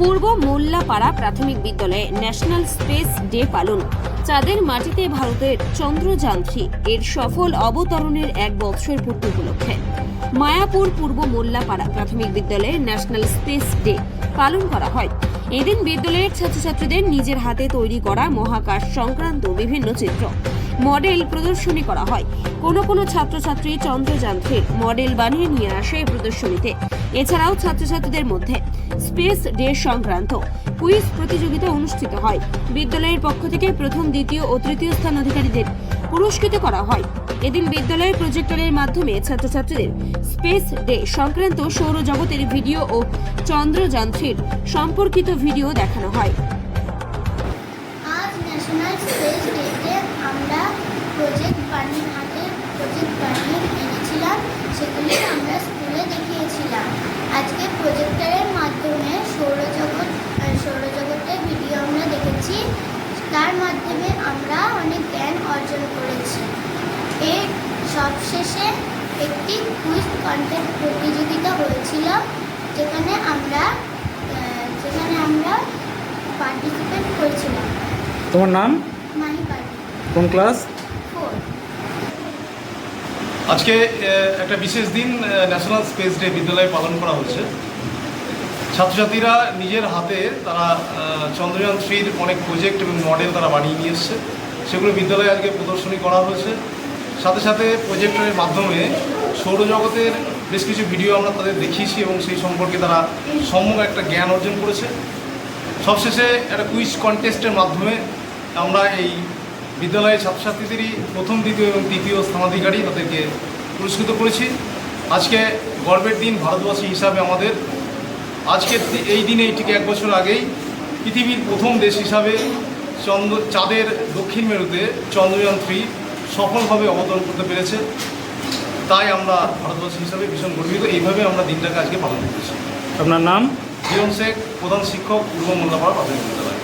পূর্ব মোল্লাপাড়া প্রাথমিক বিদ্যালয়ে national space day পালন। চাঁদের মাটিতে ভারতের চন্দ্রযান থ্রি এর সফল অবতরণের এক বছর পূর্তি উপলক্ষে মায়াপুর পূর্ব মোল্লাপাড়া প্রাথমিক বিদ্যালয়ে ন্যাশনাল স্পেস ডে পালন করা হয়। এদিন বিদ্যালয়ের ছাত্রছাত্রীদের নিজের হাতে তৈরি করা মহাকাশ সংক্রান্ত বিভিন্ন চিত্র। মডেল প্রদর্শনী করা হয়। কোনো কোনো ছাত্রছাত্রী চন্দ্রযান্ত্রের মডেল বানিয়ে নিয়ে আসে এই প্রদর্শনীতে। এছাড়াও ছাত্রছাত্রীদের মধ্যে স্পেস ডে সংক্রান্ত কুইজ প্রতিযোগিতা অনুষ্ঠিত হয়। বিদ্যালয়ের পক্ষ থেকে প্রথম, দ্বিতীয় ও তৃতীয় স্থান অধিকারীদের পুরস্কৃত করা হয়। এদিন বিদ্যালয়ের প্রজেক্টরের মাধ্যমে ছাত্রছাত্রীদের স্পেস ডে সংক্রান্ত সৌরজগতের ভিডিও ও চন্দ্রযান্ত্রের সম্পর্কিত ভিডিও দেখানো হয়। আজ ন্যাশনাল স্পেস ডেতে আমরা প্রজেক্ট বানিয়ে হাতে প্রজেক্ট বানিয়ে এনেছিলাম সেগুলি আমরা স্কুলে দেখিয়েছিলাম আজকে প্রজেক্টরের মাধ্যমে সৌরজগৎ আহ, সৌরজগতের ভিডিও আমরা দেখেছি তার মাধ্যমে আমরা অনেক জ্ঞান অর্জন করেছি। এর সবশেষে একটি কুইজ কন্টেন্ট প্রতিযোগিতা হয়েছিল যেখানে আমরা যেখানে আমরা পার্টিসিপেট করেছিলাম। তোমার নাম? মাহি কোন ক্লাস ফোর আজকে একটা বিশেষ দিন ন্যাশনাল স্পেস ডে বিদ্যালয়ে পালন করা হচ্ছে। ছাত্রছাত্রীরা নিজের হাতে তারা চন্দ্রযান থ্রির অনেক প্রজেক্ট এবং মডেল তারা বানিয়ে নিয়ে এসছে। সেগুলো বিদ্যালয়ে আজকে প্রদর্শনী করা হয়েছে। সাথে সাথে প্রজেক্টরের মাধ্যমে সৌরজগতের বেশ কিছু ভিডিও আমরা তাদের দেখিয়েছি এবং সেই সম্পর্কে তারা সম্যক একটা জ্ঞান অর্জন করেছে। সবশেষে একটা কুইজ কন্টেস্টের মাধ্যমে আমরা এই বিদ্যালয়ের ছাত্রছাত্রীদেরই প্রথম, দ্বিতীয় এবং তৃতীয় স্থানাধিকারী তাদেরকে পুরস্কৃত করেছি। আজকে গর্বের দিন ভারতবাসী হিসাবে আমাদের। আজকের এই দিনে ঠিক এক বছর আগেই পৃথিবীর প্রথম দেশ হিসাবে চন্দ্র চাঁদের দক্ষিণ মেরুতে চন্দ্রযান থ্রি সফলভাবে অবতরণ করতে পেরেছে। তাই আমরা ভারতবর্ষ হিসাবে ভীষণ গর্বিত। এইভাবে আমরা দিনটাকে আজকে পালন করেছি। আপনার নাম? হিরণ শেখ প্রধান শিক্ষক পূর্ব মোল্লাপাড়া প্রাথমিক বিদ্যালয়।